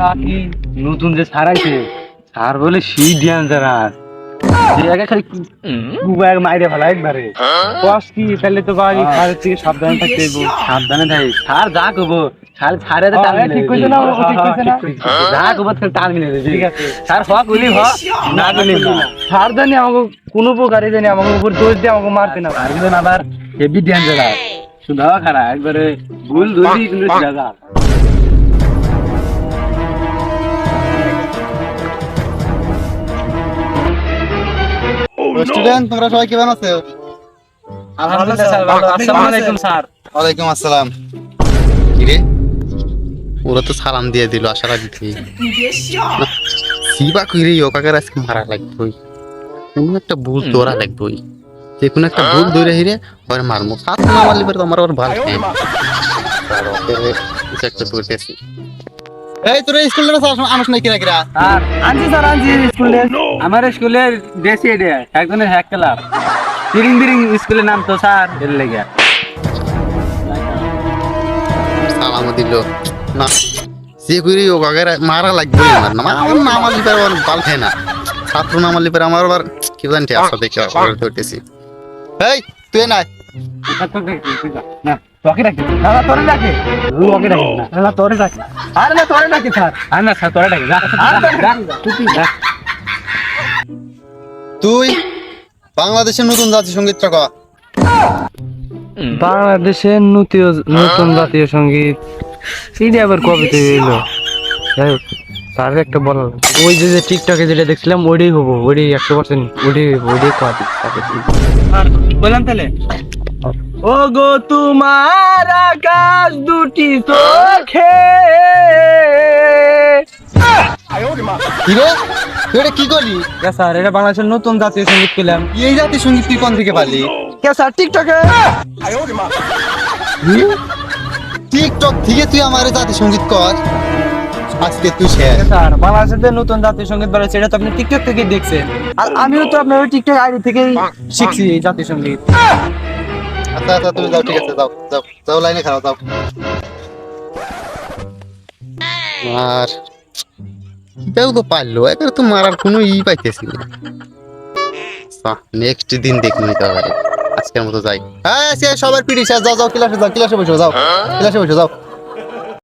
নাকি নতুন যে সার আছে সার বলে সি ডেঞ্জারাস যে আগে খালি কুবায় মাইরে ফেলা একবারে। কস কি তাহলে তো ভাই সারের থেকে সাবধানে থাকতে সাবধানে থাকি সার যা কবো খালি সারে তো টান ঠিক কইছো না ঠিক কইছো না। যা কবো খালি টান মিলে দেবে ঠিক আছে। সার হ না হইলি না। সার জানি আমাকে কোনো প্রকারে জানি আমাকে উপর দোষ দিয়ে আমাকে মারতে না আর কিন্তু আবার হেভি ডেঞ্জারাস শুধু খারাপ একবারে ভুল ধরি কিন্তু জায়গা। স্টুডেন্ট তোমরা সবাই কেমন আছো? আলহামদুলিল্লাহ স্যার ভালো আসসালামু আলাইকুম স্যার। ওয়ালাইকুম আসসালাম। কিরে? ওরা তো সালাম দিয়ে দিল আশারা দিতে সিবা কইরে আজকে মারা লাগবে কোন একটা ভুল তোরা লাগবে যে কোনো একটা ভুল ধরে হিরে ওরে মারমু। সাত না মারলি পরে তোমার ওর ভালো খাই একটা এই তোর স্কুল আনস নাই কিরা কিরা? আনছি স্যার আনছি স্কুলে। আমার স্কুলের এটা একজনের হ্যাক ক্লাব তিরিং বিরিং স্কুলের নাম তো স্যার এর লেগে। সালাম দিল। না সে কইরে ওকাকার মারা লাগবে আমার না আমার না মারলি পরে ওর ভালো খায় না। ছাত্র না মারলি পরে আমার আবার কি জানি আসা দেখে এই তুই নাই না তোকে রাখি না না তোরে রাখি তোকে রাখি না। না তোরে রাখি আরে না তোরে রাখি স্যার। আরে না স্যার তোরে রাখি তুই তুই বাংলাদেশের নতুন জাতীয় সঙ্গীতটা ক বাংলাদেশের নতুন নতুন জাতীয় সংগীত। এটা আবার কবে এলো? যাই হোক তার একটা বলা লাগবে। ওই যে যে টিকটকে যেটা দেখছিলাম ওইটাই হব ওইটাই একশো পার্সেন্ট ওইটাই ওইটাই কবে বললাম তাহলে ও গো তোমার আকাশ দুটি চোখে। কি রে তুই এটা কি করলি? স্যার এটা বাংলাদেশের নতুন জাতীয় সংগীত পেলাম এই জাতীয় সংগীত তুই কোন থেকে পারলি কে স্যার টিকটকে? টিকটক থেকে তুই আমার জাতীয় সংগীত কর। আজকে তুই শেষ। স্যার বাংলাদেশের নতুন জাতীয় সংগীত বেরোচ্ছে এটা তো আপনি টিকটক থেকে দেখছেন। আর আমিও তো আপনার ওই টিকটক আইডি থেকেই শিখছি এই জাতীয় সংগীত। আচ্ছা আচ্ছা তুমি যাও ঠিক আছে যাও যাও যাও লাইনে খাও যাও। আর কেউ তো পারল এবার তো মারার কোনো ই পাইতেছি না। নেক্সট দিন দেখি নিতে হবে আজকের মতো যাই। হ্যাঁ সবার পিড়ি শেষ যাও যাও ক্লাসে যাও ক্লাসে বসো যাও। ক্লাসে বসে যাও।